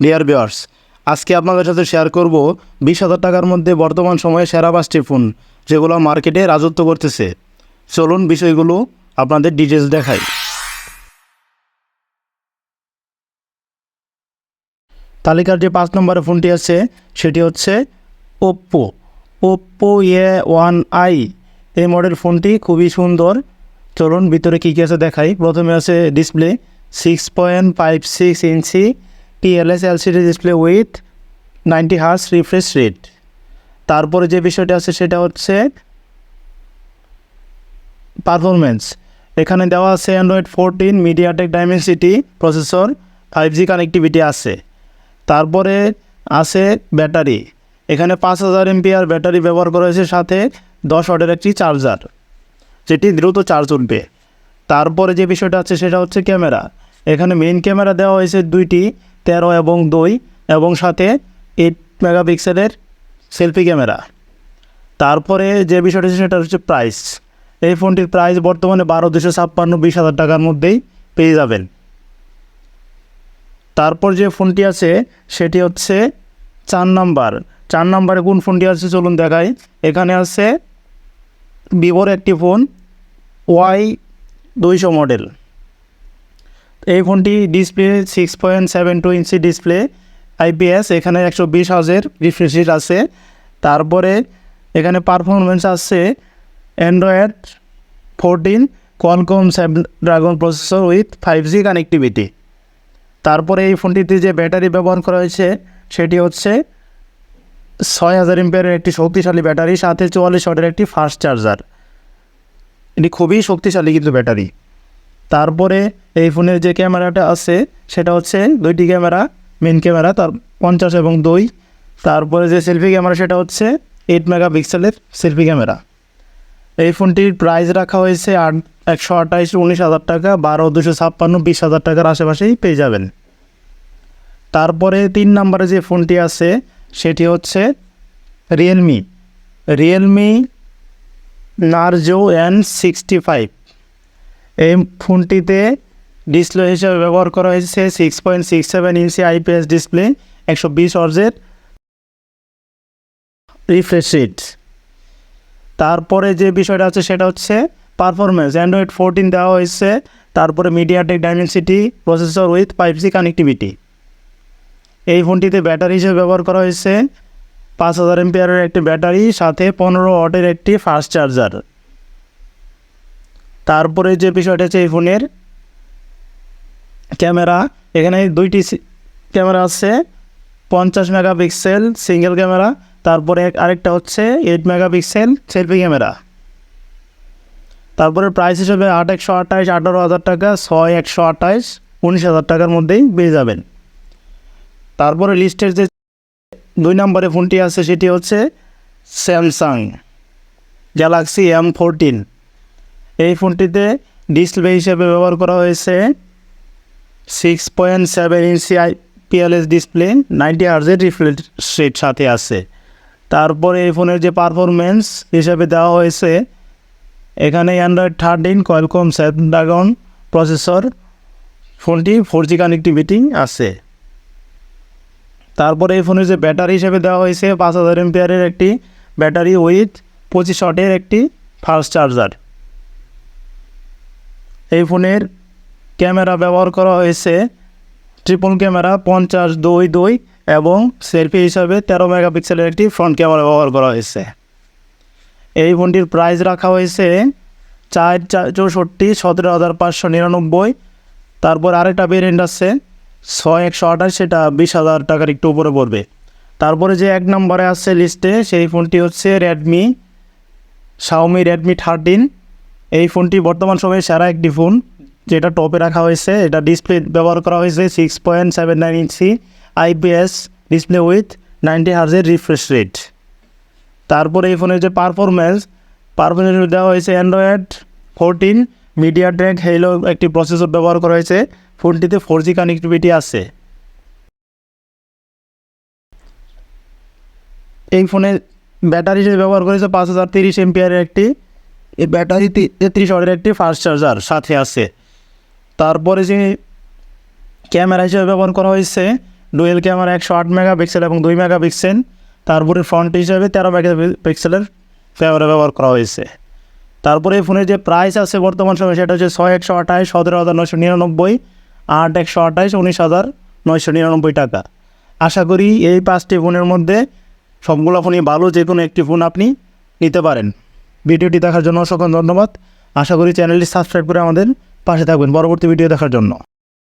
Deer বিয়ার্স আজকে আপনাদের সাথে শেয়ার করব বিশ হাজার টাকার মধ্যে বর্তমান সময়ে সেরা পাঁচটি ফোন যেগুলো মার্কেটে রাজত্ব করতেছে। চলুন বিষয়গুলো আপনাদের ডিটেলস দেখাই। তালিকার যে পাঁচ নম্বরের ফোনটি আছে, সেটি হচ্ছে Oppo Oppo A one I এই মডেল ফোনটি খুবই সুন্দর। চলুন ভিতরে কী কী আছে দেখাই। প্রথমে আছে display six point five six inch TLS LCD display with ninety hertz refresh rate তারপরে যে বিষয়টা আছে সেটা হচ্ছে পারফরমেন্স এখানে দেওয়া আছে Android fourteen MediaTek Dimensity processor five G connectivity আছে। তারপরে আছে ব্যাটারি। এখানে পাঁচ হাজার এমপিআর ব্যাটারি ব্যবহার করা হয়েছে, সাথে দশ ওয়াটের একটি চার্জার যেটি দ্রুত চার্জ উঠবে তারপরে যে বিষয়টা আছে সেটা হচ্ছে ক্যামেরা। এখানে মেইন ক্যামেরা দেওয়া হয়েছে দুইটি তেরো এবং দুই, এবং সাথে এইট মেগাপিক্সেলের সেলফি ক্যামেরা তারপরে যে বিষয়টি আছে সেটা হচ্ছে প্রাইস এই ফোনটির প্রাইস বর্তমানে বারো দুশো ছাপ্পান্ন, বিশ হাজার টাকার মধ্যেই পেয়ে যাবেন। তারপর যে ফোনটি আছে, সেটি হচ্ছে চার নাম্বার। চার নাম্বারে কোন ফোনটি আছে চলুন দেখাই। এখানে আছে ভিভোর একটি ফোন ওয়াই দুইশো মডেল এই ফোনটি display six point seven two inch display IPS এখানে একশো বিশ হাজার রিফ্রেশ রেট আছে। তারপরে এখানে পারফরমেন্স আছে Android fourteen Qualcomm dragon processor with five G connectivity তারপরে এই ফোনটিতে যে ব্যাটারি ব্যবহার করা হয়েছে, সেটি হচ্ছে ছয় হাজার এমপিয়ারের একটি শক্তিশালী ব্যাটারি, সাথে চুয়াল্লিশ ওয়াটের একটি ফাস্ট চার্জার এটি খুবই শক্তিশালী কিন্তু ব্যাটারি। তারপরে এই ফোনের যে ক্যামেরাটা আছে, সেটা হচ্ছে দুইটি ক্যামেরা মেন ক্যামেরা তার পঞ্চাশ এবং দুই। তারপরে যে সেলফি ক্যামেরা, সেটা হচ্ছে এইট মেগা পিক্সেলের সেলফি ক্যামেরা। এই ফোনটির প্রাইস রাখা হয়েছে আট, একশো আঠাইশ, উনিশ হাজার টাকা, বারো, দুশো ছাপ্পান্ন, বিশ হাজার টাকার আশেপাশেই পেয়ে যাবেন। তারপরে তিন নম্বরে যে ফোনটি আছে, সেটি হচ্ছে Realme Realme Narzo N sixty five এই ফোনটিতে ডিসপ্লে হিসেবে ব্যবহার করা হয়েছে six point six seven inch IPS display একশো বিশ অর্জের রিফ্রেশ তারপরে যে বিষয়টা আছে সেটা হচ্ছে পারফরমেন্স অ্যান্ড্রয়েড ফোরটিন দেওয়া হয়েছে। তারপরে MediaTek Dimensity processor with five G connectivity এই ফোনটিতে ব্যাটারি হিসেবে ব্যবহার করা হয়েছে। পাঁচ হাজার এমপিআরের একটি ব্যাটারি, সাথে পনেরো ওয়াটের একটি ফাস্ট চার্জার তারপরে যে বিষয়টা হচ্ছে এই ফোনের ক্যামেরা, এখানে দুইটি ক্যামেরা আছে, পঞ্চাশ মেগাপিক্সেল সিঙ্গেল ক্যামেরা, তারপরে আরেকটা হচ্ছে এইট মেগাপিক্সেল সেলফি ক্যামেরা। তারপরে প্রাইস হিসেবে আট একশো আঠাইশ আঠারো হাজার টাকা, ছয় একশো আঠাইশ উনিশ হাজার টাকার মধ্যেই পেয়ে যাবেন। তারপরে লিস্টের যে দুই নম্বরে ফোনটি আছে, সেটি হচ্ছে স্যামসাং গ্যালাক্সি এম ফোরটিন এই ফোনটিতে ডিসপ্লে হিসেবে ব্যবহার করা হয়েছে six point seven inch I PLS display ninety আর্জের refresh rate সাথে আছে। তারপরে এই ফোনের যে পারফরমেন্স হিসেবে দেওয়া হয়েছে, এখানে Android thirteen Qualcomm Snapdragon processor ফোনটি ফোর জি কানেক্টিভিটি আছে। তারপরে এই ফোনের যে ব্যাটারি হিসেবে দেওয়া হয়েছে, পাঁচ হাজার এমপিআরের একটি ব্যাটারি উইথ পঁচিশ শটের একটি ফাস্ট চার্জার এই ফোনের ক্যামেরা ব্যবহার করা হয়েছে ট্রিপল ক্যামেরা, পঞ্চাশ, দুই দুই এবং সেলফি হিসাবে তেরো মেগাপিক্সেলের একটি ফ্রন্ট ক্যামেরা ব্যবহার করা হয়েছে। এই ফোনটির প্রাইস রাখা হয়েছে চার চার চৌষট্টি, সতেরো হাজার পাঁচশো নিরানব্বই। তারপর আরেকটা ভেরিয়েন্ট আছে, ছয় একশো আঠাশ, সেটা বিশ হাজার টাকার একটু উপরে পড়বে। তারপরে যে এক নম্বরে আছে লিস্টে সেই ফোনটি হচ্ছে রেডমি শাওমি রেডমি থার্টিন এই ফোনটি বর্তমান সময়ে সেরা একটি ফোন, যেটা টপে রাখা হয়েছে। এটা ডিসপ্লে ব্যবহার করা হয়েছে six point seven nine inch IPS display with ninety হার্জের refresh rate তারপরে এই ফোনের যে পারফরমেন্স পারফরমেন্স দেওয়া হয়েছে অ্যান্ড্রয়েড ফোরটিন মিডিয়াটেক হেলো একটি প্রসেসর ব্যবহার করা হয়েছে। ফোনটিতে ফোর জি কানেক্টিভিটি আছে। এই ফোনে ব্যাটারি ব্যবহার করেছে পাঁচ হাজার তিরিশ এমপিআরের একটি। এই ব্যাটারি তেত্রিশ ওয়াটের একটি ফাস্ট চার্জার সাথে আছে। তারপরে যে ক্যামেরা হিসেবে ব্যবহার করা হয়েছে ডুয়েল ক্যামেরা একশো আট মেগাপিক্সেল এবং দুই মেগাপিক্সেল তারপরে ফ্রন্ট হিসাবে তেরো মেগাপিক্সেলের ক্যামেরা ব্যবহার করা হয়েছে। তারপরে এই ফোনের যে প্রাইস আছে বর্তমান সময়ে সেটা হচ্ছে ছয় একশো আঠাশ, সতেরো হাজার নয়শো নিরানব্বই, আট একশো আঠাশ, উনিশ হাজার নয়শো নিরানব্বই টাকা। আশা করি এই পাঁচটি ফোনের মধ্যে সবগুলো ফোনই ভালো যে কোনো একটি ফোন আপনি নিতে পারেন। ভিডিওটি দেখার জন্য অসংখ্য ধন্যবাদ। আশা করি চ্যানেলটি সাবস্ক্রাইব করে আমাদের পাশে থাকবেন। পরবর্তী ভিডিও দেখার জন্য।